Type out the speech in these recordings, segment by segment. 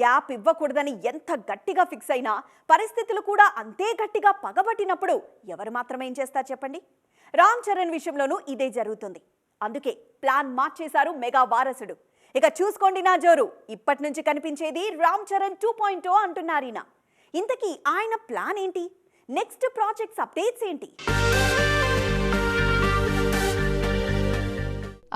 Gap ఇవ్వకూడదని ఎంత గట్టిగా ఫిక్స్ అయినా పరిస్థితులు కూడా అంతే గట్టిగా పగబట్టినప్పుడు ఎవరు మాత్రమే ఏం చేస్తారు చెప్పండి? రామ్ చరణ్ విషయంలోనూ ఇదే జరుగుతుంది. అందుకే ప్లాన్ మార్చేశారు మెగా వారసుడు. ఇక చూసుకోండి నా జోరు. ఇప్పటి నుంచి కనిపించేది రామ్ చరణ్ టూ పాయింట్ అంటున్నారు ఈయన. ఇంతకీ ఆయన ప్లాన్ ఏంటి? నెక్స్ట్ ప్రాజెక్ట్స్ అప్డేట్స్ ఏంటి?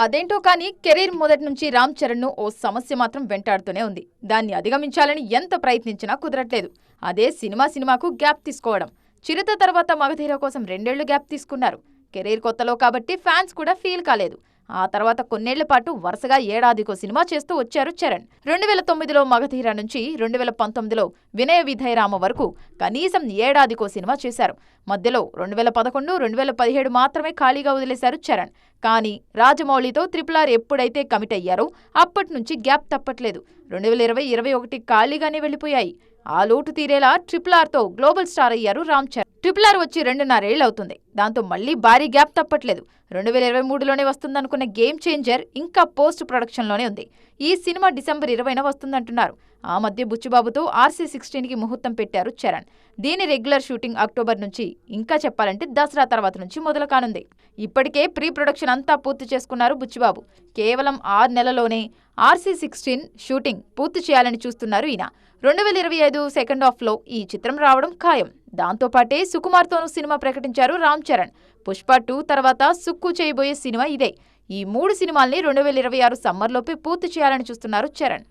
అదేంటో కానీ కెరీర్ మొదటి నుంచి రామ్ చరణ్ను ఓ సమస్య మాత్రం వెంటాడుతూనే ఉంది. దాన్ని అధిగమించాలని ఎంత ప్రయత్నించినా కుదరట్లేదు. అదే సినిమా సినిమాకు గ్యాప్ తీసుకోవడం. చిరుత తర్వాత మగధీర కోసం రెండేళ్ళు గ్యాప్ తీసుకున్నారు. కెరీర్ కొత్తలో కాబట్టి ఫ్యాన్స్ కూడా ఫీల్ కాలేదు. ఆ తర్వాత కొన్నేళ్ళ పాటు వరుసగా ఏడాదికో సినిమా చేస్తూ వచ్చారు చరణ్. రెండు వేల తొమ్మిదిలో మగధీర నుంచి రెండు వేల పంతొమ్మిదిలో వినయ విధయరామ వరకు కనీసం ఏడాదికో సినిమా చేశారు. మధ్యలో రెండు వేల పదకొండు రెండు వేల పదిహేడు మాత్రమే ఖాళీగా వదిలేశారు చరణ్. కానీ రాజమౌళితో త్రిపుల్ ఆర్ ఎప్పుడైతే కమిట్ అయ్యారో అప్పటి నుంచి గ్యాప్ తప్పట్లేదు. రెండు వేల ఇరవై ఇరవై ఒకటి ఖాళీగానే వెళ్ళిపోయాయి. ఆ లోటు తీరేలా ట్రిపుల్ ఆర్తో గ్లోబల్ స్టార్ అయ్యారు రామ్ చరణ్. ట్రిపుల్ ఆర్ వచ్చి రెండున్నరేళ్ళు అవుతుంది. దాంతో మళ్ళీ భారీ గ్యాప్ తప్పట్లేదు. రెండు వేల ఇరవై మూడులోనే వస్తుందనుకున్న గేమ్ చేంజర్ ఇంకా పోస్ట్ ప్రొడక్షన్లోనే ఉంది. ఈ సినిమా డిసెంబర్ ఇరవైన వస్తుందంటున్నారు. ఆ మధ్య బుచ్చిబాబుతో ఆర్సీ సిక్స్టీన్కి ముహూర్తం పెట్టారు చరణ్. దీని రెగ్యులర్ షూటింగ్ అక్టోబర్ నుంచి ఇంకా చెప్పాలంటే దసరా తర్వాత నుంచి మొదలు కానుంది ఇప్పటికే ప్రీ ప్రొడక్షన్ అంతా పూర్తి చేసుకున్నారు బుచ్చిబాబు. కేవలం ఆరు నెలలోనే ఆర్సీ సిక్స్టీన్ షూటింగ్ పూర్తి చేయాలని చూస్తున్నారు ఈయన. రెండు వేల ఇరవై ఐదు సెకండ్ హాఫ్లో ఈ చిత్రం రావడం ఖాయం. దాంతోపాటే సుకుమార్తోనూ సినిమా ప్రకటించారు రామ్ చరణ్. పుష్ప టూ తర్వాత సుక్కు చేయబోయే సినిమా ఇదే. ఈ మూడు సినిమాల్ని రెండు వేల ఇరవై ఆరు సమ్మర్లోపే పూర్తి చేయాలని చూస్తున్నారు చరణ్.